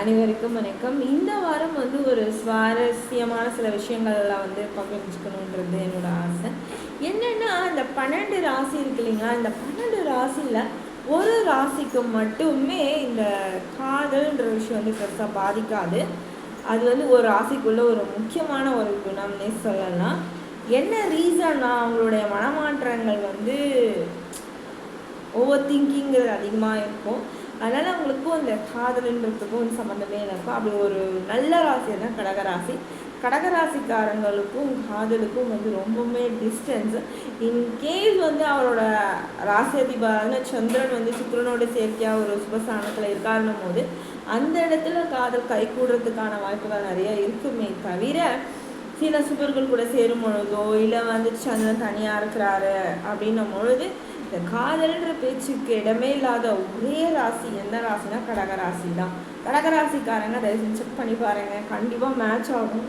அனைவருக்கும் வணக்கம். இந்த வாரம் வந்து ஒரு சுவாரஸ்யமான சில விஷயங்கள்லாம் வந்து பகிர்ந்துக்கணுன்றது என்னோட ஆசை. என்னென்னா இந்த பன்னெண்டு ராசி இருக்கு இல்லைங்களா? இந்த பன்னெண்டு ராசியில் ஒரு ராசிக்கு மட்டுமே இந்த காதல்ன்ற விஷயம் வந்து பெருசாக பாதிக்காது. அது வந்து ஒரு ராசிக்குள்ளே ஒரு முக்கியமான ஒரு குணம்னே சொல்லலாம். என்ன ரீசன்னா அவங்களுடைய மனமாற்றங்கள் வந்து ஓவர் திங்கிங்கிறது அதிகமாக இருக்கும். அதனால் அவங்களுக்கும் அந்த காதலுன்றதுக்கும் ஒரு சம்மந்தமே இருக்கும் அப்படி ஒரு நல்ல ராசி தான் கடகராசி கடகராசிக்காரங்களுக்கும் காதலுக்கும் வந்து ரொம்பவுமே டிஸ்டன்ஸ் இன்கேஸ் வந்து அவரோட ராசி அதிபரான சந்திரன் வந்து சுக்கிரனோட சேர்க்கையாக ஒரு சுபஸ்தானத்தில் இருக்காருன்னும் போது அந்த இடத்துல காதல் கை கூடுறதுக்கான வாய்ப்புகள் நிறைய இருக்குமே தவிர சில சுபர்கள் கூட சேரும் பொழுதோ இல்லை வந்து சந்திரன் தனியாக இருக்கிறாரு அப்படின்னும் பொழுது இந்த காதல்ன்ற பேச்சுக்கு இடமே இல்லாத ஒரே ராசி எந்த ராசினா கடகராசி தான். கடக ராசிக்காரங்க தயவு செஞ்சு செக் பண்ணி பாருங்க. கண்டிப்பாக மேட்ச் ஆகும்.